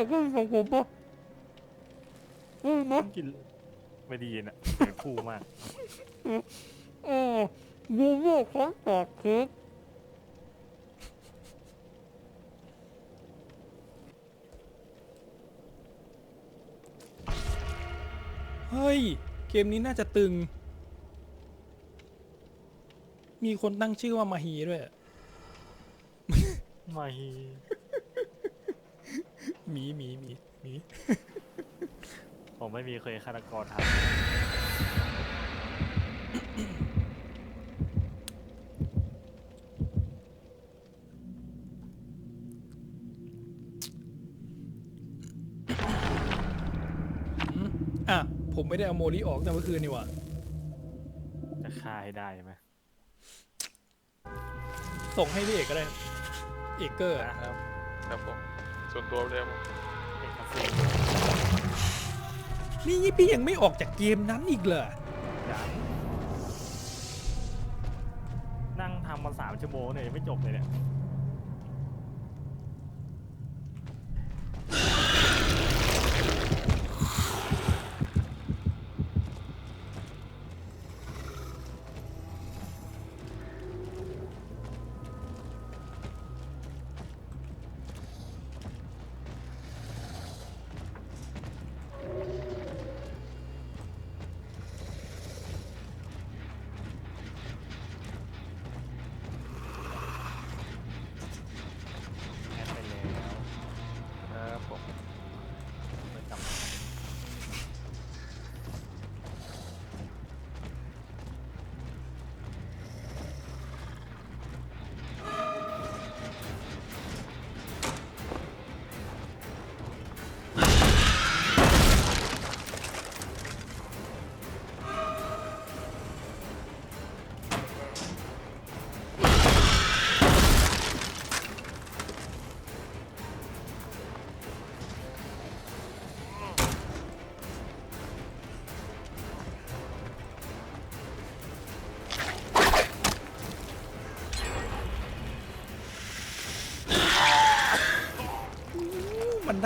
อยากได้ของผมปะอืมนะกินไม่ดีนะเสียงคู่มากเออบูโม่ของปากเค้กเฮ้ย เกมนี้น่าจะตึง มีคนตั้งชื่อว่ามาฮีด้วยอะไม่ หมีหมีหมีหมีผมไม่มีเคยฆาตกรทอืมอะ ผมไม่ได้เอาโมลิออกแต่เมื่อคืนนี่หว่าำจะฆ่าให้ได้ใช่ไหมส่งให้พี่เอกก็ได้ เอกเกอร์อะนะครับครับผม ส่วนตัวเลยครับผมเอกซีนี่พี่ยังไม่ออกจากเกมนั้นอีกเหรอยังนั่งทำมาสามชั่วโมงเนี่ยยังไม่จบเลยเนี่ย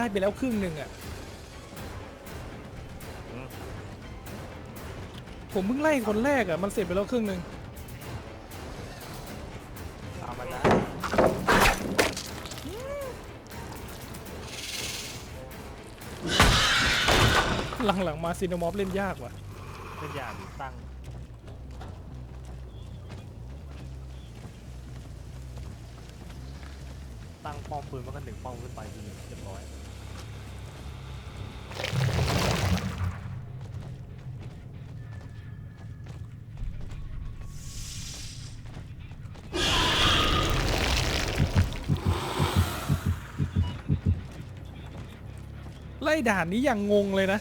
ได้ไปแล้วครึ่งหนึ่งอะ อืม ผมเพิ่งไล่คนแรกอะ มันเสร็จไปแล้วครึ่งหนึ่งเอามาได้หลังๆมาซีนมอฟเล่นยากว่ะ เป็นอย่างตั้งตั้งป้อมปืนมันก็หนึ่งป้อมขึ้นไปทีเรียบร้อย ไล่ด่านนี้อย่างงงเลยนะ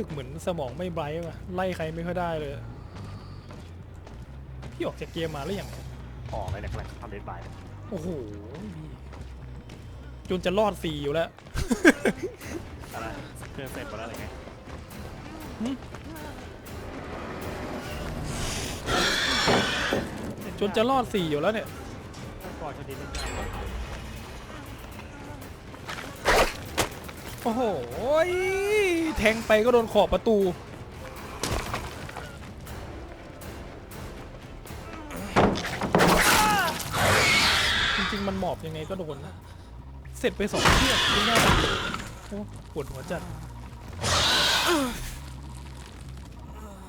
สึกเหมือนสมองไม่ไบรท์ว่ะไล่ใครไม่ค่อยได้เลยพี่ออกจากเกมมาแล้วอย่างออกไปแหลกๆทำเลนบายโอ้โหพี่จนจะรอดสี่อยู่แล้วอะไรเครื่องเสร็จหมดแล้วอะไรไงจนจะรอดสี่อยู่แล้วเนี่ยต้องก่อนชนิดนึง โอ้โหแทงไปก็โดนขอบประตูจริงๆมันหมอบยังไงก็โดนนะ เสร็จไปสองเชือกไม่น่าโอ้ปวดหัวจัด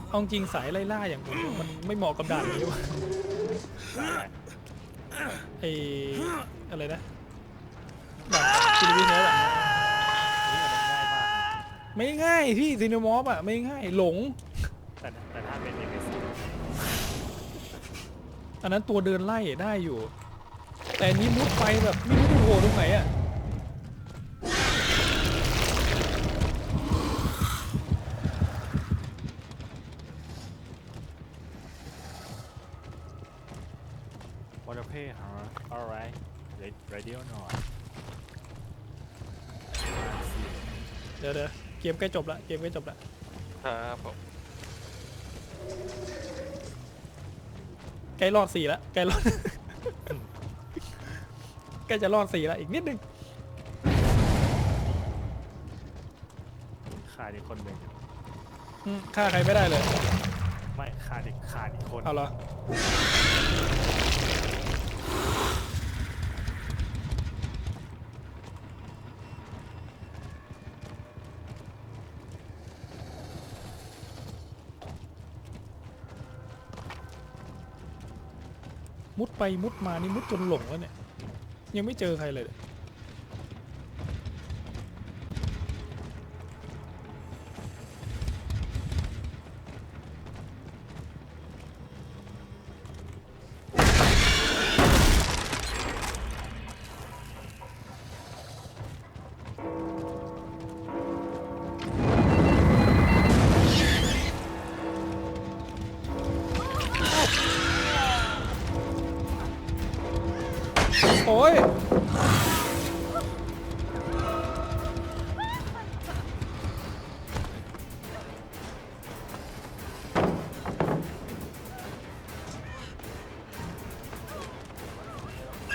เอาจริงสายไล่ล่าอย่างผมมันไม่เหมาะกับด่านนี้ว่ะไออะไรนะด่านคิริวิเนสอะ นี่มันง่ายมากนะ ไม่ง่ายพี่ซีนมอฟอะไม่ง่ายหลง แต่แต่ถ้าเป็นเอกซีอันนั้นตัวเดินไล่ได้อยู่ แต่อันนี้มุดไปแบบไม่รู้จะโผล่ตรงไหนอะ wanna pay huh alright Re- ready or not เดี๋ยวเดี๋ยว เกมใกล้จบละเกมใกล้จบละครับผมใกล้รอดสี่ละใกล้รอดใกล้จะรอดสี่ละอีกนิดนึงขาดอีกคนหนึ่งอืมฆ่าใครไม่ได้เลย ไม่ขาดอีกขาดอีกคนเอาเหรอ มุดไปมุดมานี่มุดจนหลงแล้วเนี่ย ยังไม่เจอใครเลย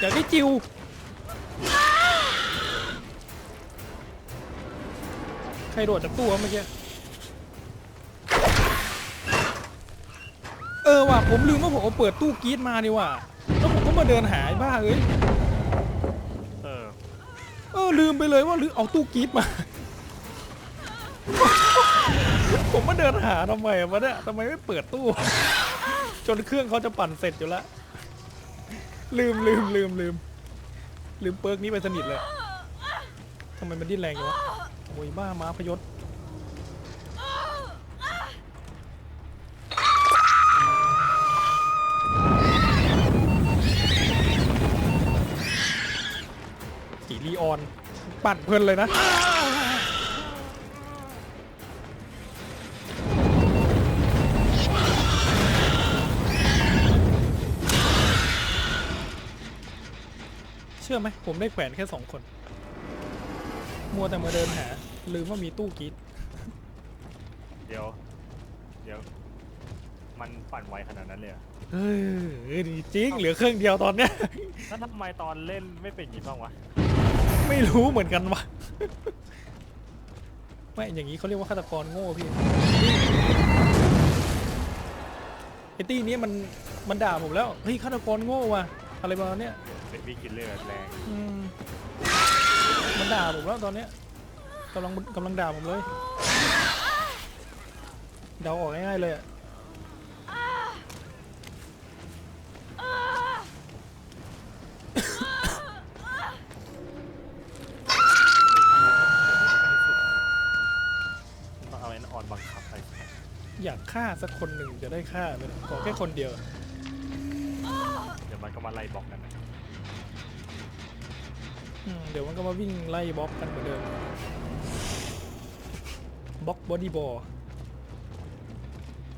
อยากได้จิวใครโดดจากตู้วะเมื่อกี้เออว่ะผมลืมว่าผมเอาเปิดตู้กรีดมานี่ว่ะแล้วผมก็มาเดินหาไอ้บ้าเอ้ยเออ เออลืมไปเลยว่าลืมเอาตู้กรีดมา ผมมาเดินหาทำไมวะเนี่ยทำไมไม่เปิดตู้ จนเครื่องเขาจะปั่นเสร็จอยู่แล้ว ลืมลืมลืมลืมลืมเปิร์กนี้ไปสนิทเลยทำไมมันดิ้นแรงอยู่วะโอ้ยบ้าม้าพยศสีลีออน ปั่นเพลินเลยนะ ชื่อไหมผมได้แขวนแค่สองคน มัวแต่มาเดินหา ลืมว่ามีตู้กรีดเดี๋ยว เดี๋ยว มันปั่นไวขนาดนั้นเลยเหรอเฮ้ยดีจริงเหลือเครื่องเดียวตอนเนี้ย แล้วทำไมตอนเล่นไม่เป็นอย่างนี้บ้างวะ ไม่รู้เหมือนกันวะ ไม่อย่างนี้เขาเรียกว่าฆาตกรโง่พี่ไอ้ตี้นี้มันมันด่าผมแล้ว เฮ้ยฆาตกรโง่ว่ะ อะไรประมาณเนี้ย เป็นวิกิลเลอร์แรงอืมมันด่าผมแล้วตอนเนี้ยกำลังกำลังด่าผมเลยเดาออกง่ายๆเลยอะต้องเอาไอ้นนออนบังคับไปอยากฆ่าสักคนหนึ่งจะได้ฆ่าไปเลยขอแค่คนเดียว เดี๋ยวมันก็มาไล่บล็อกกันนะอืม เดี๋ยวมันก็มาวิ่งไล่บล็อกกันเหมือนเดิมบล็อกบอดี้บอล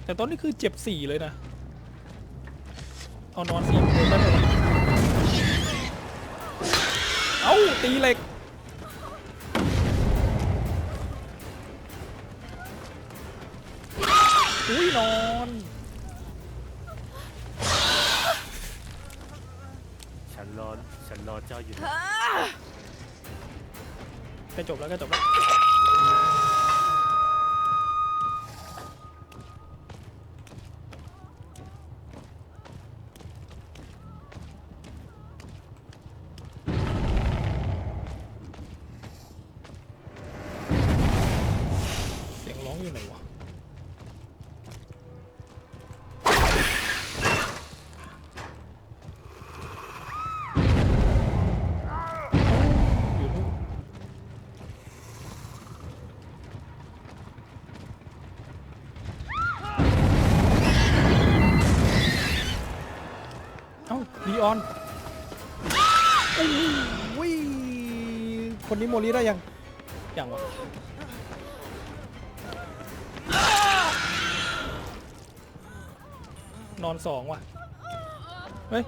แต่ตอนนี้คือเจ็บสี่เลยนะ เอานอนสี่คนได้ไหมวเอ้าตีเหล็กอุ้ยนอนรอ ฉัน รอเจ้าอยู่นะใกล้จบแล้วใกล้จบแล้วเสียงร้องอยู่ไหนวะ เอ้าลีออนโอ้โยคนนี้โมลีได้ยัง ยังวะนอนสองว่ะ เฮ้ย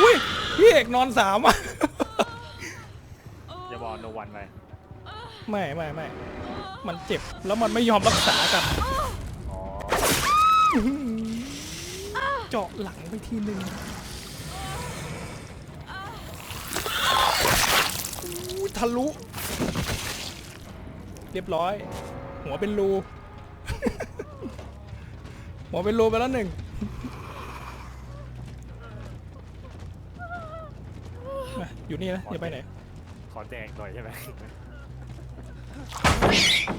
อุ้ย พี่เอกนอนสามอะ อย่าบอกโนวันไปไม่ไม่ไม่ มันเจ็บแล้วมันไม่ยอมรักษากับ เจาะหลังไปทีหนึ่งอู้ทะลุ เรียบร้อย หัวเป็นรู หัวเป็นรูไปแล้วหนึ่งมาอยู่นี่นะอย่าไปไหน ขอแจงหน่อยใช่ไหม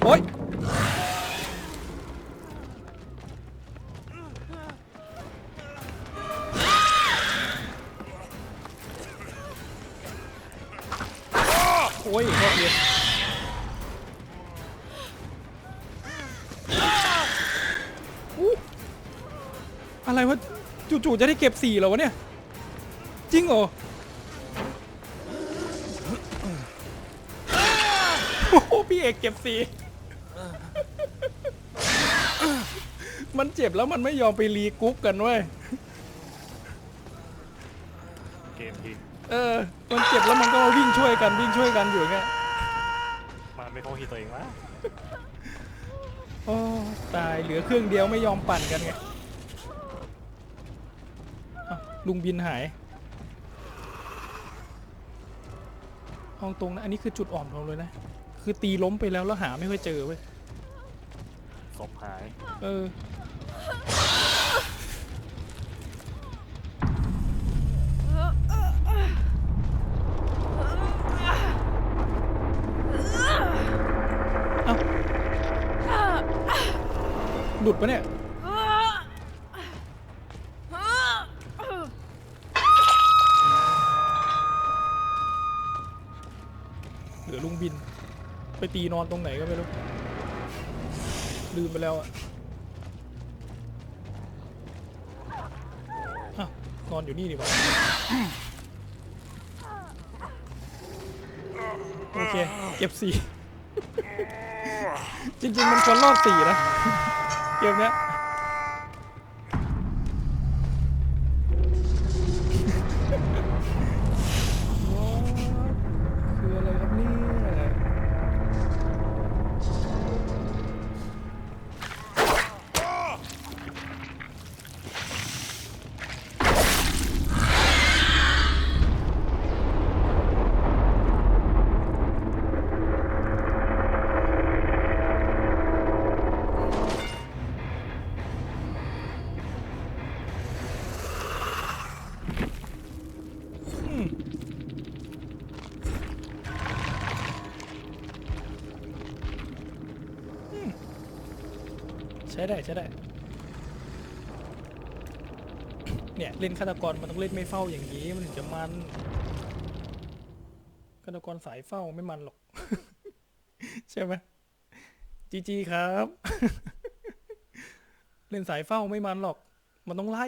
โอ๊ย อะไรวะจู่ๆจะได้เก็บสี่เหรอวะเนี่ย จริงเหรอโอ้โหพี่เอกเก็บสีมันเจ็บแล้วมันไม่ยอมไปรีกรุ๊ปกันเว้ยเกมทิ้งเออ มันเจ็บแล้วมันก็มาวิ่งช่วยกันวิ่งช่วยกันอยู่อย่างเงี้ยมันไม่เข้าที่ตัวเองวะโอ้ตายเหลือเครื่องเดียวไม่ยอมปั่นกันไงอ้าว ลุงบินหายเอาตรงนะ อันนี้คือจุดอ่อนของเราเลยนะ คือตีล้มไปแล้วแล้วหาไม่ค่อยเจอเว้ยศพหาย เออเอ้าหลุดปะเนี่ย ตีนอนตรงไหนก็ไม่รู้ ลืมไปแล้วอะนอนอยู่นี่ดีกว่าโอเคเก็บสี่จริงๆ มันควรรอดสี่นะ เกมเนี้ย ใช้ได้ใช้ได้ เนี่ยเล่นฆาตกรมันต้องเล่นไม่เฝ้าอย่างนี้มันถึงจะมันฆาตกรสายเฝ้าไม่มันหรอก ใช่ไหมจีจีครับ เล่นสายเฝ้าไม่มันหรอก มันต้องไล่